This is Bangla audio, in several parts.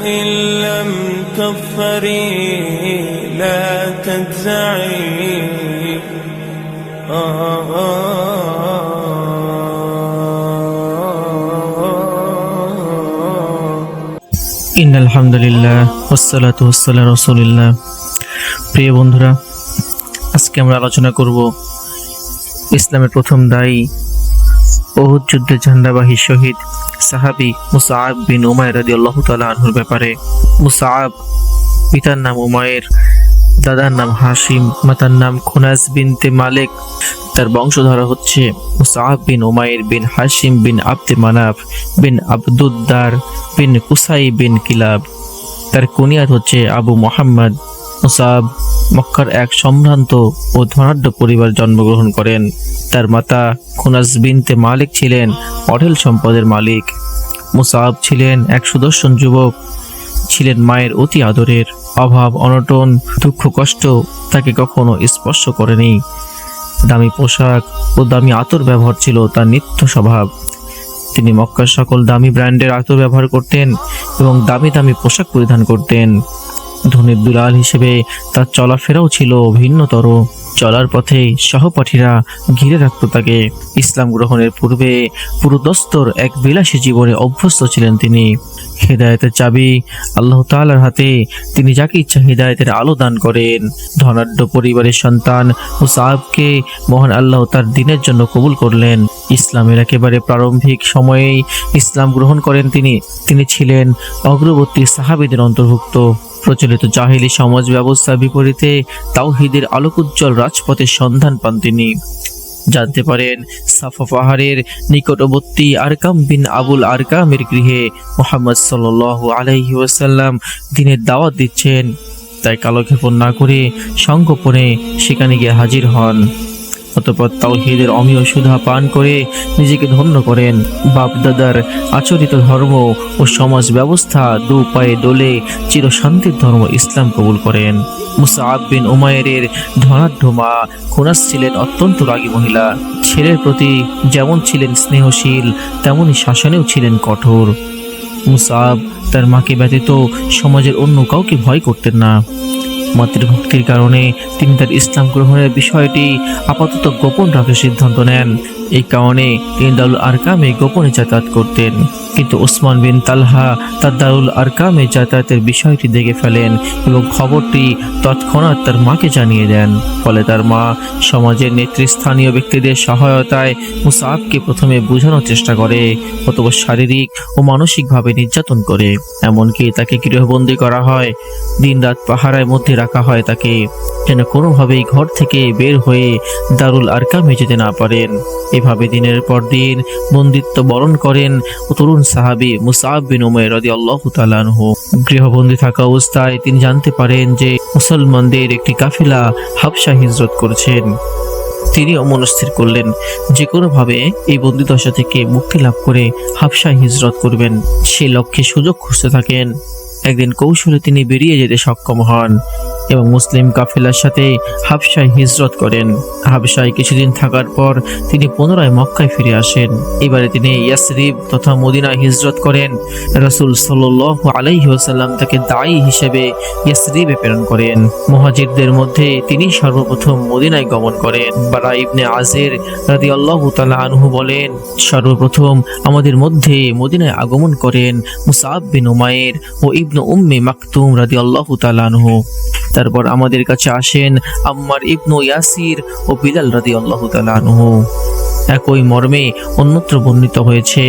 إن لم تظفري لا تجزعي آه ইন আলহামদুলিল্লাহ ওসালাতু ওসাল্লাম রসুলিল্লাহ প্রিয় বন্ধুরা আজকে আমরা আলোচনা করব ইসলামের প্রথম দায়ী ওহুদ যুদ্ধে ঝান্ডাবাহী শহীদ সাহাবি মুসাআব বিন উমায়ের রাদি আল্লাহ আনহুর ব্যাপারে। মুসাআব পিতার নাম উমায়ের দাদার নাম হাসিম মাতার নাম খুনাস বিনতে মালিক। তার বংশধরা হচ্ছে Musab bin Umair bin Hashim bin Abd Manaf bin Abduddar bin Qusai bin Kilab. তার কুনিয়াত হচ্ছে আবু মোহাম্মদ মুসাব মক্কার এক সম্ভ্রান্ত ও ধনাঢ্য পরিবার জন্মগ্রহণ করেন। তার মাতা খুনাস বিনতে মালিক ছিলেন, অঢেল সম্পদের মালিক। মুসাব ছিলেন এক সুদর্শন যুবক, ছিলেন মায়ের অতি আদরের। অভাব, অনটন, দুঃখ, কষ্ট তাকে কখনো স্পর্শ করেনি। দামি পোশাক ও দামি আতর ব্যবহার ছিল তার নিত্য স্বভাব। তিনি মক্কার সকল দামি ব্র্যান্ডের আতর ব্যবহার করতেন এবং দামি দামি পোশাক পরিধান করতেন। ধনীর দুলাল হিসেবে তার চলাফেরাও ছিল ভিন্নতর। চলার পথে সহপাঠীরা ঘিরে রাখত তাকে। ইসলাম গ্রহণের পূর্বে পুরুদস্তর এক বিলাসী জীবনে অভ্যস্ত ছিলেন তিনি। হেদায়েতের চাবি আল্লাহ তাআলার হাতে। তিনি যাকে ইচ্ছা হেদায়েতের আলো দান করেন। ধনাঢ্য পরিবারের সন্তান মুসাহাবকে মহান আল্লাহ তার দিনের জন্য কবুল করলেন। ইসলামের একেবারে প্রারম্ভিক সময়েই ইসলাম গ্রহণ করেন তিনি। তিনি ছিলেন অগ্রবর্তী সাহাবিদের অন্তর্ভুক্ত। প্রচলিত জাহিলি সমাজ ব্যবস্থার বিপরীতে তাওহিদের আলোকোজ্জ্বল রাজপথের সন্ধান পান তিনি। জানতে পারেন, সাফা পাহাড়ের নিকটবর্তী আরকাম বিন আবুল আরকামের গৃহে মোহাম্মদ সাল আলাইহি ওয়াসাল্লাম দিনের দাওয়াত দিচ্ছেন। তাই কালক্ষেপণ না করে সংগোপনে সেখানে গিয়ে হাজির হন। অতপর তাওহিদের অমীয় সুধা পান করে নিজেকে ধন্য করেন। বাপদাদার আচরিত ধর্ম ও সমাজ ব্যবস্থা দু পায়ে দোলে চিরশান্তির ধর্ম ইসলাম কবুল করেন। মুসাআব বিন উমায়ের ধনাঢ্য মা খুনাস ছিলেন অত্যন্ত রাগী মহিলা। ছেলের প্রতি যেমন ছিলেন স্নেহশীল তেমনই শাসনেও ছিলেন কঠোর। মুসাব তার মাকে ব্যতীত সমাজের অন্য কাউকে ভয় করতেন না। মাতৃভক্তির কারণে তিনি তার ইসলাম গ্রহণের বিষয়টি আপাতত গোপন রাখার সিদ্ধান্ত নেন। এই কারণে তিনি দারুল আরকামে গোপনে যাতায়াত করতেন। কিন্তু ওসমান বিন তালহা তার দারুল আরকামে যাতায়াতের বিষয়টি দেখে ফেলেন এবং খবরটি তৎক্ষণাৎ তার মাকে জানিয়ে দেন। ফলে তার মা সমাজের নেতৃস্থানীয় ব্যক্তিদের সহায়তায় মুসাবকে প্রথমে বোঝানোর চেষ্টা করে, অথবা শারীরিক ও মানসিকভাবে নির্যাতন করে। এমনকি তাকে গৃহবন্দী করা হয়। দিনরাত পাহারায় মধ্যে রাখা হয় তাকে, যেন কোনোভাবেই ঘর থেকে বের হয়ে দারুল আরকামে যেতে না পারেন। এভাবে দিনের পর দিন বন্দিত্ব বরণ করেন তরুণ সাহাবি মুসাব বিন উমের রদি আল্লাহ তালানহু গৃহবন্দী থাকা অবস্থায় তিনি জানতে পারেন যে মুসলমানদের একটি কাফিলা হাবসা হিজরত করছেন। তিনি অমনস্থির করলেন, যে কোনোভাবে এই বন্দিদশা থেকে মুক্তি লাভ করে হাফসা হিজরত করবেন। সেই লক্ষ্যে সুযোগ খুঁজতে থাকেন। একদিন কৌশলে তিনি বেরিয়ে যেতে সক্ষম হন। এবং মুসলিম কাফেলার সাথে হাবসায় হিজরত করেন। হাবসায় কিছুদিন থাকার পর তিনি পুনরায় মক্কায় ফিরে আসেন। এবারে তিনি ইয়াসরিব তথা মদিনায় হিজরত করেন। রাসূল সাল্লাল্লাহু আলাইহি ওয়াসাল্লাম তাকে দায়ী হিসেবে ইয়াসরিবে প্রেরণ করেন। মুহাজিরদের মধ্যে তিনি সর্বপ্রথম মদিনায় গমন করেন। বারা ইবনে আজের রাদিয়াল্লাহু তাআলা আনহু বলেন, সর্বপ্রথম আমাদের মধ্যে মদিনায় আগমন করেন মুসাব বিন উমায়ের ও ইবনু উম্মে মাকতুম রাদিয়াল্লাহু তাআলা আনহু। তারপর আমাদের কাছে আসেন আম্মার ইবনু ইয়াসির ও বিলাল রাদিয়াল্লাহু তাআলা আনহু। একই মর্মে অন্যত্র বর্ণিত হয়েছে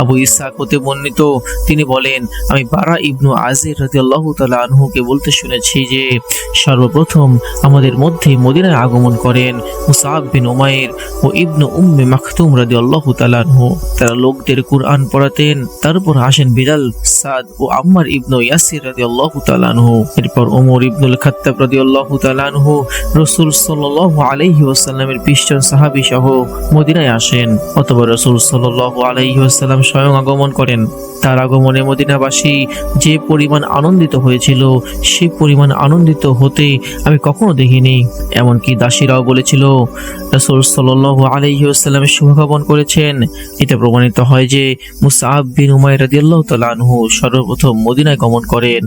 আবু ইসাক হতে বর্ণিত, তিনি বলেন, আমি বারা ইবনু আজির রাদিয়াল্লাহু তাআলা আনহুকে বলতে শুনেছি যে, সর্বপ্রথম আমাদের মধ্যে মদিনায় আগমন করেন মুসাব বিন উমায়ের ও ইবনু উম্মে মাকতুম রাদিয়াল্লাহু তাআলা আনহু। তারা লোকদের কুরআন পড়াতেন, তারপর আসেন বিলাল, সাদ ও আম্মার ইবনু ইয়াসির রাদিয়াল্লাহু তাআলা আনহু। এরপর ওমর ইবনুল খাত্তাব রাদিয়াল্লাহু তাআলা আনহু রাসূল সাল্লাল্লাহু আলাইহি ওয়াসাল্লামের 20 জন সাহাবী সহ মদিনায় আসেন, অথবা রসুল সাল্লাল্লাহু আলাইহি ওয়াসাল্লাম স্বয়ং আগমন করেন। তার আগমনে মদিনাবাসী যে পরিমাণ আনন্দিত হয়েছিল, সে পরিমাণ আনন্দিত হতে আমি কখনো দেখিনি। এমনকি দাসীরাও বলেছিল, রাসূল সাল্লাল্লাহু আলাইহি ওয়াসাল্লামের শুভকামন করেছেন। এটা প্রমাণিত হয় যে মুসআব বিন উমাইর রাদিয়াল্লাহু তাআলা আনহু সর্বপ্রথম মদিনায় গমন করেন।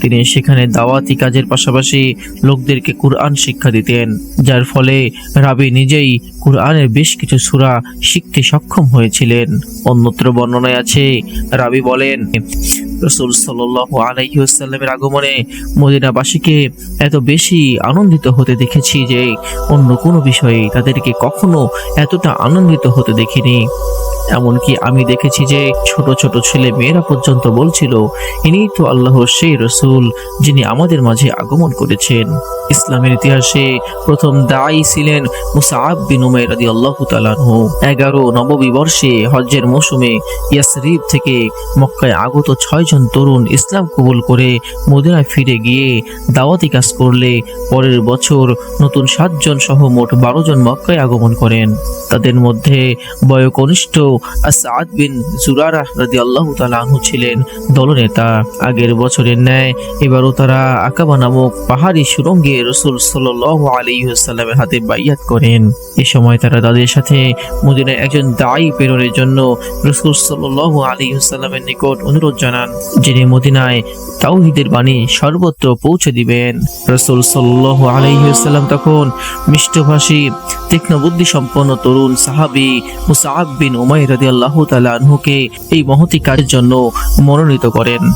তিনি সেখানে দাওয়াতি কাজের পাশাপাশি লোকদেরকে কুরআন শিক্ষা দিতেন, যার ফলে রাবি নিজেই কুরআনের বেশ কিছু সূরা শিখতে সক্ষম হয়েছিলেন। অন্যত্র বর্ণনায় আছে, রাবি বলেন রসুল সাল্লাল্লাহু আলাইহি ওয়াসাল্লামের আগমনে মদিনাবাসীকে এত বেশি আনন্দিত হতে দেখেছি যে অন্য কোনো বিষয়ে তাদেরকে কখনো এতটা আনন্দিত হতে দেখিনি। এমনকি আমি দেখেছি যে ছোট ছোট ছেলে মেয়েরা পর্যন্ত বলছিল ইনি তো আল্লাহর সেই রসুল যিনি আমাদের মাঝে আগমন করেছেন। ইসলামের ইতিহাসে প্রথম দায়ী ছিলেন মুসাআব বিন উমাইর রাদিয়াল্লাহু তাআলা আনহু। 11 নববী বর্ষে হজ্জের মৌসুমে ইয়াসরিব থেকে মক্কায় আগত ছয়জন তরুণ ইসলাম কবুল করে মদিনায় ফিরে গিয়ে দাওয়াতি কাজ করলে পরের বছর নতুন সাতজন সহ মোট বারো জন মক্কায় আগমন করেন। তাদের মধ্যে বয়কনিষ্ঠ আসাদ বিন জুরারা রাদি আল্লাহ আনহু ছিলেন দলনেতা। আগের বছরের ন্যায় এবারও তারা আকাবা নামক পাহাড়ি সুরঙ্গে রসুল সাল্লাহ আলিহাস্লামের হাতে বাইয়াত করেন। এ সময় তারা তাদের সাথে মদিনায় একজন দায়ী প্রেরণের জন্য রসুল সাল্লাহ আলিহাস্লামের নিকট অনুরোধ জানান। যিনি মদিনায় তাওহিদের বাণী সর্বত্র পৌঁছে দিবেন। রসুল সাল্লাহ আলহিউসাল্লাম তখন মিষ্টভাষী তীক্ষ্ণ বুদ্ধি সম্পন্ন তরুণ সাহাবি মুসাআব বিন উমাইর রাদিয়াল্লাহু তাআলা আনহুকে এই মহতি কাজের জন্য মনোনীত করেন।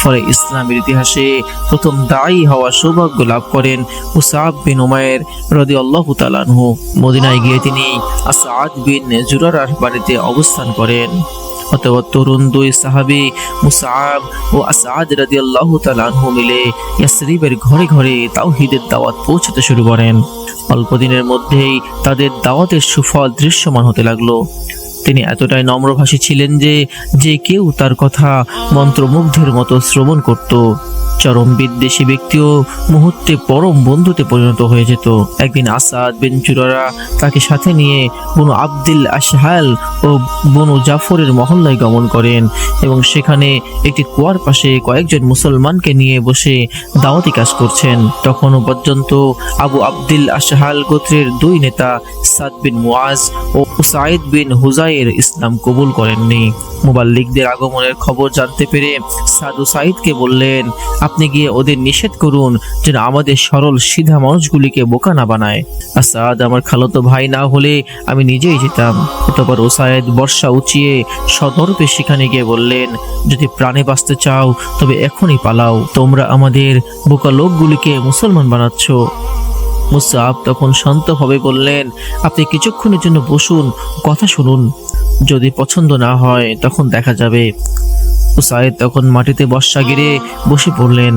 ফলে ইসলামের ইতিহাসে প্রথম দায়ী হওয়ার সৌভাগ্য লাভ করেন মুসাআব বিন উমায়ের রাদিয়াল্লাহু তাআলা আনহু। মদিনায় গিয়ে তিনি আসাদ বিন জুরারার বাড়িতে অবস্থান করেন। অতঃপর তরুণ দুই সাহাবি মুসাব ও আসাদ রাজি আল্লাহ আনহু মিলে ইয়াসরিবের ঘরে ঘরে তাওহিদের দাওয়াত পৌঁছাতে শুরু করেন। অল্পদিনের মধ্যেই তাদের দাওয়াতের সুফল দৃশ্যমান হতে লাগল। তিনি এতটাই নম্রভাষী ছিলেন যে যে কেউ তার কথা মন্ত্রমুগ্ধের মতো শ্রবণ করত। চরম বিদ্বেষী ব্যক্তিও মুহূর্তে পরম বন্ধুতে পরিণত হয়ে যেত। একদিন আসাদ বিন চুরারা তাকে সাথে নিয়ে বনু আব্দুল আশহাল ও বনু জাফরের মহল্লায় গমন করেন এবং সেখানে একটি কুয়ার পাশে কয়েকজন মুসলমানকে নিয়ে বসে দাওয়াতি কাজ করছেন। তখনও পর্যন্ত আবু আব্দুল আশহাল গোত্রের দুই নেতা সাদ বিন মুআজ ও সাইদ বিন হুজাইর ইসলাম কবুল করেননি। মুবাল্লিকদের আগমনের খবর জানতে পেরে সাদু সাইদকে বললেন আপনি গিয়ে ওদের নিষেধ করুন যেন আমাদের সরল সিধা মানুষগুলিকে বোকা না বানায়। আসাদ আমার খালতো ভাই না হলে আমি নিজেই যেতাম। অতপর ওসায়েদ বর্ষা উঁচিয়ে সদর্পে সেখানে গিয়ে বললেন, যদি প্রাণে বাঁচতে চাও, তবে এখনই পালাও। তোমরা আমাদের বোকা লোকগুলিকে মুসলমান বানাচ্ছ। মুসাব তখন শান্তভাবে বললেন, আপনি কিছুক্ষণের জন্য বসুন, কথা শুনুন। যদি পছন্দ না হয়, তখন দেখা যাবে। উসাইদ তখন মাটিতে বর্ষা গিরে বসে পড়লেন।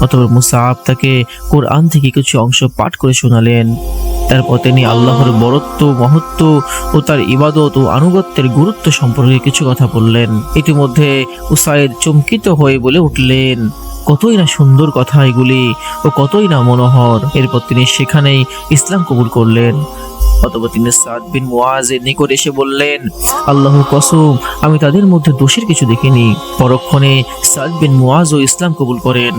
অতপর মুসাব তাকে কোরআন থেকে কিছু অংশ পাঠ করে শোনালেন। তারপর তিনি আল্লাহর বরত্ব, মহত্ব ও তার ইবাদত ও আনুগত্যের গুরুত্ব সম্পর্কে কিছু কথা বললেন। ইতিমধ্যে উসাইদ চমকিত হয়ে বলে উঠলেন, কতই না সুন্দর কথা এগুলি ও কতই না মনোহর। এরপর তিনি সেখানেই ইসলাম কবুল করলেন। অতপর তিনি সাদ বিন মুয়াজের নিকট এসে বললেন আল্লাহ কসম, আমি তাদের মধ্যে দোষের কিছু দেখিনি। পরক্ষণে সাদ বিন মুয়াজও ইসলাম কবুল করেন।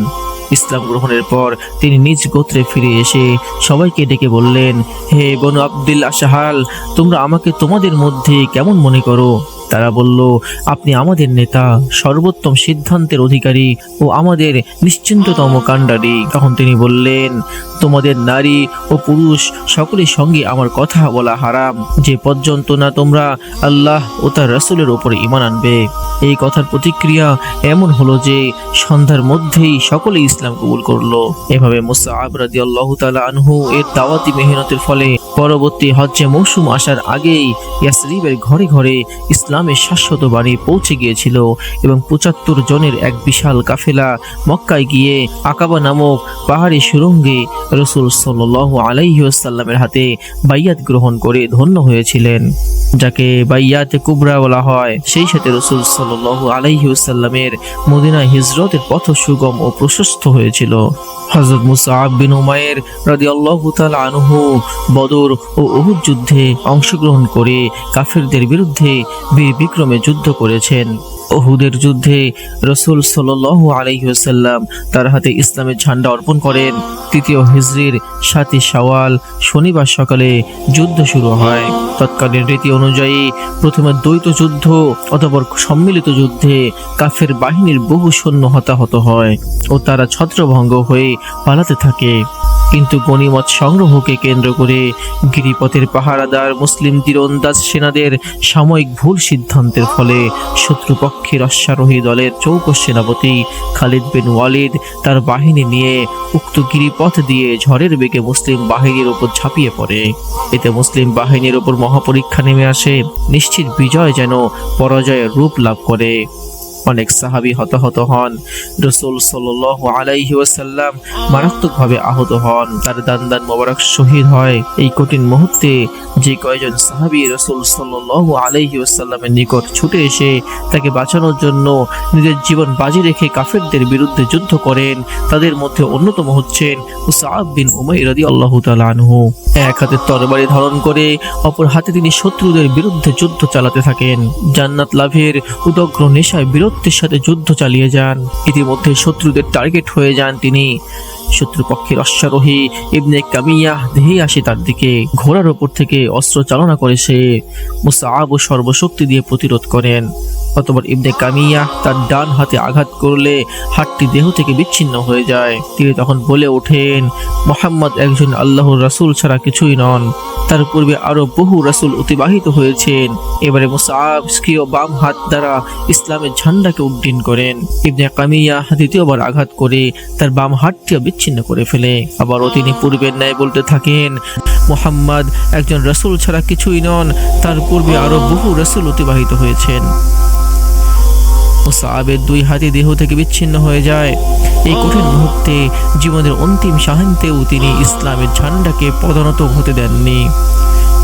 ইসলাম গ্রহণের পর তিনি নিজ গোত্রে ফিরে এসে সবাইকে ডেকে বললেন, হে বনু আব্দুল আশাহাল, তোমরা আমাকে তোমাদের মধ্যে কেমন মনে করো? তারা বলল, আপনি আমাদের নেতা, সর্বোত্তম সিদ্ধান্তের অধিকারী ও আমাদের নিশ্চিন্ততম কাণ্ডারি। তখন তিনি বললেন, তোমাদের নারী ও পুরুষ সকলের সঙ্গে আমার কথা বলা হারাম। যে পর্যন্ত না তোমরা আল্লাহ ও তার রাসূলের ওপর ইমান আনবে। এই কথার প্রতিক্রিয়া এমন হলো যে সন্ধ্যার মধ্যেই সকলে ইসলাম কবুল করল। এভাবে মুসাআব রাদিয়াল্লাহু তাআলা আনহু এর দাওয়াতি মেহনতের ফলে পরবর্তী হজ্জে মৌসুম আসার আগেই ইয়াসরিবের ঘরে ঘরে ইসলামের শাশ্বত বাণী পৌঁছে গিয়েছিল এবং পঁচাত্তর জনের এক বিশাল কাফেলা মক্কায় গিয়ে আকাবা নামক পাহাড়ি সুরঙ্গে রসুল সাল্লাহ আলাইসাল্লামের হাতে বাইয়াত গ্রহণ করে ধন্য হয়েছিলেন। যাকে বাইয়াতে কুবরা বলা হয়, সেই সাথে রসুল সাল্লাহ আলাইসাল্লামের মদিনা হিজরতের পথ সুগম ও প্রশস্ত হয়েছিল। হজরত মুসাআব বিন উমায়ের তাআলা আনহু বদর ও উহুদ যুদ্ধে অংশগ্রহণ করে কাফেরদের বিরুদ্ধে বীর বিক্রমে যুদ্ধ করেছেন। ওহুদের যুদ্ধে রসুল সাল্লাহ আলহিহাসাল্লাম তার হাতে ইসলামের ঝান্ডা অর্পণ করেন। তৃতীয় হিজরির সাতই শাওয়াল শনিবার সকালে যুদ্ধ শুরু হয়। তৎকালীন রীতি অনুযায়ী প্রথমে দ্বৈত যুদ্ধ অতপর সম্মিলিত যুদ্ধে কাফের বাহিনীর বহু সৈন্য হতাহত হয় ও তারা ছত্রভঙ্গ হয়ে পালাতে থাকে। কিন্তু গণিমত সংগ্রহকে কেন্দ্র করে গিরিপথের পাহারাদার মুসলিম তীরন্দাজ সেনাদের সাময়িক ভুল সিদ্ধান্তের ফলে শত্রুপক্ষের অশ্বারোহী দলের চৌকস সেনাপতি খালিদ বিন ওয়ালিদ তার বাহিনী নিয়ে উক্ত গিরিপথ দিয়ে ঝড়ের বেগে মুসলিম বাহিনীর ওপর ঝাঁপিয়ে পড়ে। এতে মুসলিম বাহিনীর ওপর মহাপরীক্ষা নেমে আসে। নিশ্চিত বিজয় যেন পরাজয়ের রূপ লাভ করে। অনেক সাহাবী হতাহত হন। রসুল সাল্লাহ আলাইহি ওয়াসাল্লাম মারাত্মকভাবে আহত হন। তার দান দান মোবারক শহীদ হয়। এই কঠিন মুহূর্তে যে কয়জন সাহাবী রসুল সাল্লাহ আলাইহি ওয়াসাল্লামের নিকট ছুটে এসে তাকে বাঁচানোর জন্য নিজের জীবন বাজি রেখে কাফেরদের বিরুদ্ধে যুদ্ধ করেন, তাদের মধ্যে অন্যতম হচ্ছেন উসাব বিন উমাই রাদি আল্লাহ আনহু। এক হাতে তরবারি ধারণ করে, অপর হাতে তিনি শত্রুদের বিরুদ্ধে যুদ্ধ চালাতে থাকেন। জান্নাত লাভের উদগ্র নেশায় বীরত্বের সাথে যুদ্ধ চালিয়ে যান। ইতিমধ্যে শত্রুদের টার্গেট হয়ে যান তিনি। শত্রুপক্ষের অশ্বারোহী ইবনে কামিয়া ধেয়ে আসে তার দিকে। ঘোড়ার ওপর থেকে অস্ত্র চালনা করে সে মুসাআব সর্বশক্তি দিয়ে প্রতিরোধ করেন। অতবার ইবনে কামিয়া তার ডান হাতে আঘাত করলে হাতটি দেহ থেকে বিচ্ছিন্ন হয়ে যায়। তিনি তখন বলে ওঠেন, মোহাম্মদ একজন আল্লাহর রাসুল ছাড়া কিছুই নন। তার পূর্বে আরও বহু রাসূল অতিবাহিত হয়েছেন। এবারে স্ক্রিয় বাম হাত দ্বারা ইসলামের ঝান্ডাকে উড্ডীন করেন। ইবনে কামিয়া দ্বিতীয়বার আঘাত করে তার বাম হাতটিও বিচ্ছিন্ন করে ফেলে। আবারও তিনি পূর্বের ন্যায় বলতে থাকেন, মোহাম্মদ একজন রসুল ছাড়া কিছুই নন, তার পূর্বে আরও বহু রসুল অতিবাহিত হয়েছেন। মুসাআবের দুই হাতে দেহ থেকে বিচ্ছিন্ন হয়ে যায়। এই কঠিন মুহূর্তে জীবনের অন্তিম সাহান্তেও তিনি ইসলামের ঝান্ডাকে পদানত হতে দেননি।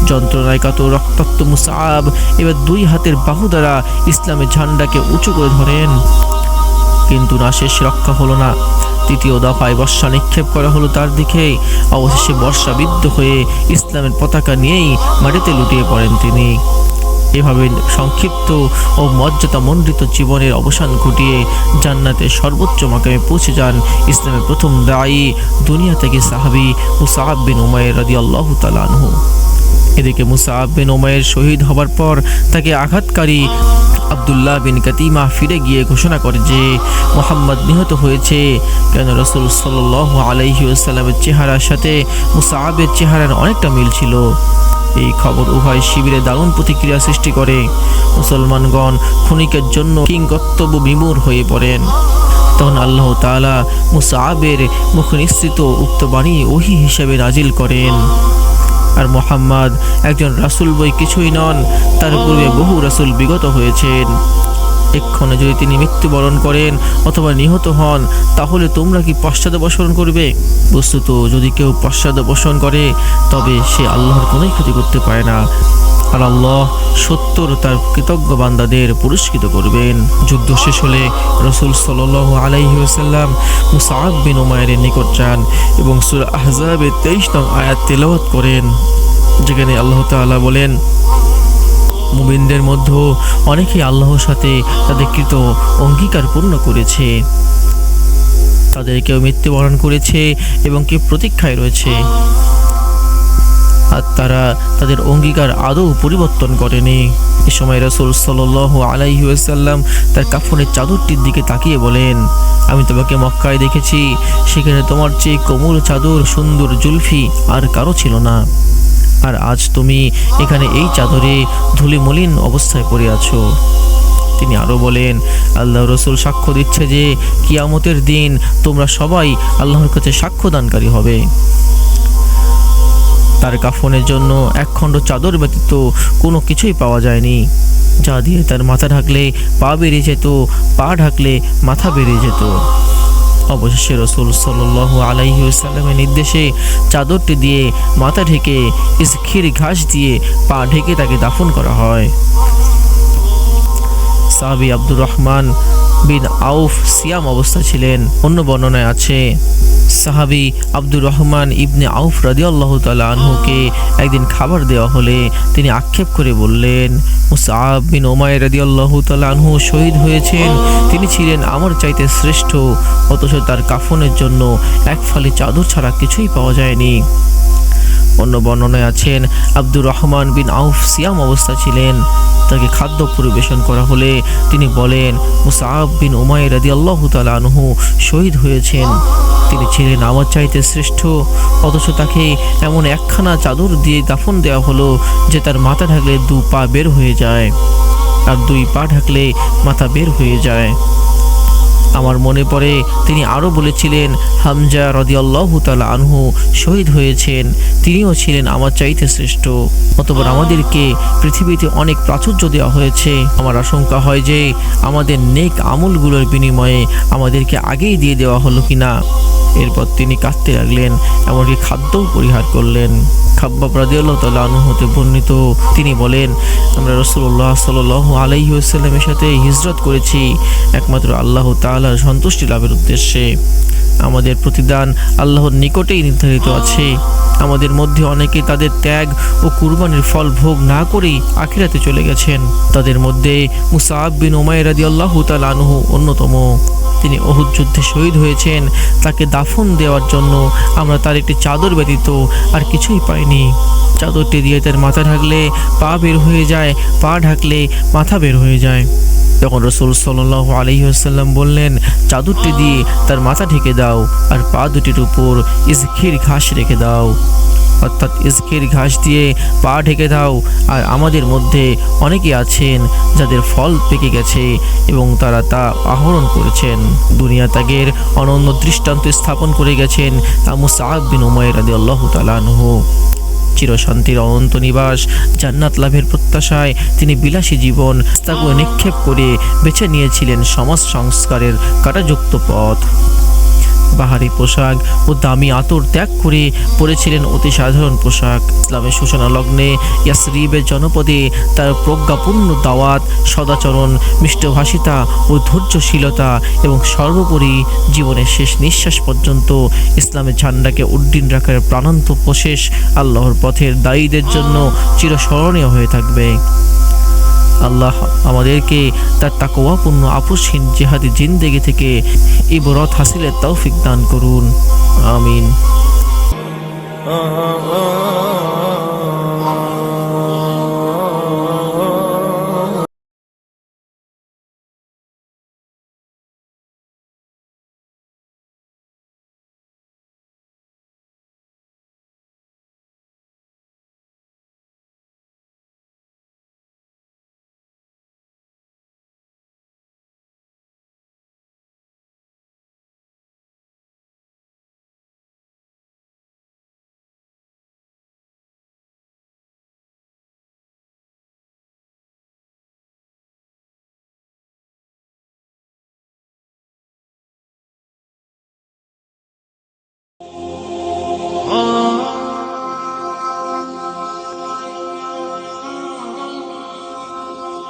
যন্ত্রণায় কাতর রক্তাক্ত মুসাআব এবার দুই হাতের বাহু দ্বারা ইসলামের ঝান্ডাকে উঁচু করে ধরেন। কিন্তু না, শেষ রক্ষা হলো না। তৃতীয় দফায় বর্ষা নিক্ষেপ করা হলো তার দিকে। অবশেষে বর্ষা বিদ্ধ হয়ে ইসলামের পতাকা নিয়েই মাটিতে লুটিয়ে পড়েন তিনি। এভাবে সংক্ষিপ্ত ও মর্যাদামণ্ডিত জীবনের অবসান ঘটিয়ে জান্নাতের সর্বোচ্চ মাকামে পৌঁছে যান ইসলামের প্রথম দায়ী দুনিয়া থেকে সাহাবি সাহাব বিন উমায় রাজি আল্লাহ তালানহু এদিকে মুসাহাব বিন উমায়ের শহীদ হবার পর তাকে আঘাতকারী আবদুল্লাহ বিন কাতিমা ফিরে গিয়ে ঘোষণা করে যে মোহাম্মদ নিহত হয়েছে। কেন রসুল সাল আলাইহি চেহারার সাথে মুসাহাবের চেহারার অনেকটা মিল ছিল। এই খবর উভয় শিবিরে দারুণ প্রতিক্রিয়া সৃষ্টি করে। মুসলমানগণ ক্ষণিকের জন্য কিংকর্তব্য বিমূর হয়ে পড়েন। তখন আল্লাহ তাআলা মুসাআবের মুখ নিশ্চিত উক্ত বাণী ওহি হিসেবে নাজিল করেন। আর মোহাম্মদ একজন রাসুল বই কিছুই নন। তার পূর্বে বহু রাসুল বিগত হয়েছেন। এক্ষণে যদি তিনি মৃত্যুবরণ করেন অথবা নিহত হন, তাহলে তোমরা কি পশ্চাদপসরণ করবে? বস্তুত, যদি কেউ পশ্চাদপসরণ করে, তবে সে আল্লাহর কোনোই ক্ষতি করতে পারে না। আর আল্লাহ সত্তর তার কৃতজ্ঞ বান্দাদের পুরস্কৃত করবেন। যুদ্ধ শেষ হলে রসুল সাল আলাইহি ওসাল্লাম মুসাআব বিন উমায়ের নিকট যান এবং সুর আহজাবের তেইশ নং আয়াত তেলাওয়াত করেন। যেখানে আল্লাহ তাআলা বলেন মুমিনদের মধ্যে অনেকেই আল্লাহর সাথে তাদের কৃত অঙ্গীকার পূর্ণ করেছে। তাদের কেউ মৃত্যুবরণ করেছে এবং কেউ প্রতীক্ষায় রয়েছে। আর তারা তাদের অঙ্গীকার আদৌ পরিবর্তন করেনি। এ সময় রসুল সাল আলাইসাল্লাম তার কাফনের চাদরটির দিকে তাকিয়ে বলেন, আমি তোমাকে মক্কায় দেখেছি। সেখানে তোমার চেয়ে কোমল চাদর, সুন্দর জুলফি আর কারও ছিল না। আর আজ তুমি এখানে এই চাদরে ধুলিমলিন অবস্থায় পড়ে আছো। তিনি আরও বলেন আল্লাহ রসুল সাক্ষ্য দিচ্ছে যে কিয়ামতের দিন তোমরা সবাই আল্লাহর কাছে সাক্ষ্যদানকারী হবে। তার কাফনের জন্য একখণ্ড চাদর ব্যতীত কোনো কিছুই পাওয়া যায়নি। যা দিয়ে তার মাথা ঢাকলে পা বেরিয়ে যেত, পা ঢাকলে মাথা বেরিয়ে যেত। অবশেষে রসুল সাল আলাইসাল্লামের নির্দেশে চাদরটি দিয়ে মাথা ঢেকে ইসখির ঘাস দিয়ে পা ঢেকে তাকে দাফন করা হয়। সাহাবি আব্দুর রহমান বিন আউফ সিয়াম অবস্থা ছিলেন, অন্য বর্ণনায় আছে। সাহাবি আব্দুর রহমান ইবনে আউফ রাদিয়াল্লাহ তাআলা আনহুকে একদিন খাবার দেওয়া হলে তিনি আক্ষেপ করে বললেন মুসাআব বিন ওমায় রাদিয়াল্লাহু তাআলা আনহু শহীদ হয়েছেন, তিনি ছিলেন আমার চাইতে শ্রেষ্ঠ, অথচ তার কাফনের জন্য এক ফালি চাদর ছাড়া কিছুই পাওয়া যায়নি। অন্য বর্ণনায় আছেন আব্দুর রহমান বিন আউফ সিয়াম অবস্থা ছিলেন। তাকে খাদ্য পরিবেশন করা হলে তিনি বলেন মুসাআব বিন উমায় রাদি আল্লাহ আনহু শহীদ হয়েছেন। তিনি ছিলেন আমার চাইতে শ্রেষ্ঠ, অথচ তাকে এমন একখানা চাদর দিয়ে দাফন দেওয়া হলো যে তার মাথা ঢাকলে দু পা বের হয়ে যায় আর দুই পা ঢাকলে মাথা বের হয়ে যায়। আমার মনে পড়ে তিনি আরও বলেছিলেন, হামজা রদিয়াল্লাহু তালা আনহু শহীদ হয়েছেন, তিনিও ছিলেন আমার চাইতে শ্রেষ্ঠ। অতবার আমাদেরকে পৃথিবীতে অনেক প্রাচুর্য দেওয়া হয়েছে। আমার আশঙ্কা হয় যে আমাদের নেক আমলগুলোর বিনিময়ে আমাদেরকে আগেই দিয়ে দেওয়া হলো কিনা। এরপর তিনি কাঁদতে লাগলেন, এমনকি খাদ্যও পরিহার করলেন। খাব্বাব রাদিয়াল্লাহু তাআলা আনহু হতে বর্ণিত, তিনি বলেন, আমরা রাসূলুল্লাহ সাল্লাল্লাহু আলাইহি ওয়াসাল্লামের সাথে হিজরত করেছি, একমাত্র আল্লাহ তাআলার সন্তুষ্টি লাভের উদ্দেশ্যে আমাদের প্রতিদান আল্লাহর নিকটেই নির্ধারিত আছে। আমাদের মধ্যে অনেকে তাদের ত্যাগ ও কুরবানির ফল ভোগ না করেই আখিরাতে চলে গেছেন। তাদের মধ্যে মুসাব বিন উমাইর রাদিয়াল্লাহু তাআলা আনহু অন্যতম। তিনি অহুদ যুদ্ধে শহীদ হয়েছেন। তাকে দাফন দেওয়ার জন্য আমরা তার একটি চাদর ব্যতীত আর কিছুই পাইনি। চাদরটি দিয়ে তার মাথা ঢাকলে পা বের হয়ে যায়, পা ঢাকলে মাথা বের হয়ে যায়। তখন রসুল সাল্লাহ আলহিহাসাল্লাম বললেন চাদরটি দিয়ে তার মাথা ঢেকে দাও আর পা দুটির উপর ইসখির ঘাস রেখে দাও। অর্থাৎ ইসখির ঘাস দিয়ে পা ঢেকে দাও। আর আমাদের মধ্যে অনেকে আছেন যাদের ফল পেকে গেছে এবং তারা তা আহরণ করেছেন। দুনিয়া ত্যাগের অনন্য দৃষ্টান্ত স্থাপন করে গেছেন মুসাহাব বিন উমায় রাদি আল্লাহ তালানহু চিরশান্তির অনন্ত নিবাস, জান্নাত লাভের প্রত্যাশায় তিনি বিলাসী জীবন তাকে নিক্ষেপ করে বেছে নিয়েছিলেন সমাজ সংস্কারের কাটাযুক্ত পথ। বাহারি পোশাক ও দামি আতর ত্যাগ করে পরেছিলেন অতি সাধারণ পোশাক। ইসলামের সূচনা লগ্নে ইয়াসরিবের জনপদে তার প্রজ্ঞাপূর্ণ দাওয়াত, সদাচরণ, মিষ্টভাষিতা ও ধৈর্যশীলতা এবং সর্বোপরি জীবনের শেষ নিঃশ্বাস পর্যন্ত ইসলামের ঝান্ডাকে উড্ডীন রাখার প্রাণান্ত প্রশেষ আল্লাহর পথের দায়ীদের জন্য চিরস্মরণীয় হয়ে থাকবে। আল্লাহ আমাদেরকে তার তাকোয়াপূর্ণ আপসহীন জেহাদি জিন্দেগি থেকে ইবরত হাসিলের তৌফিক দান করুন আমিন.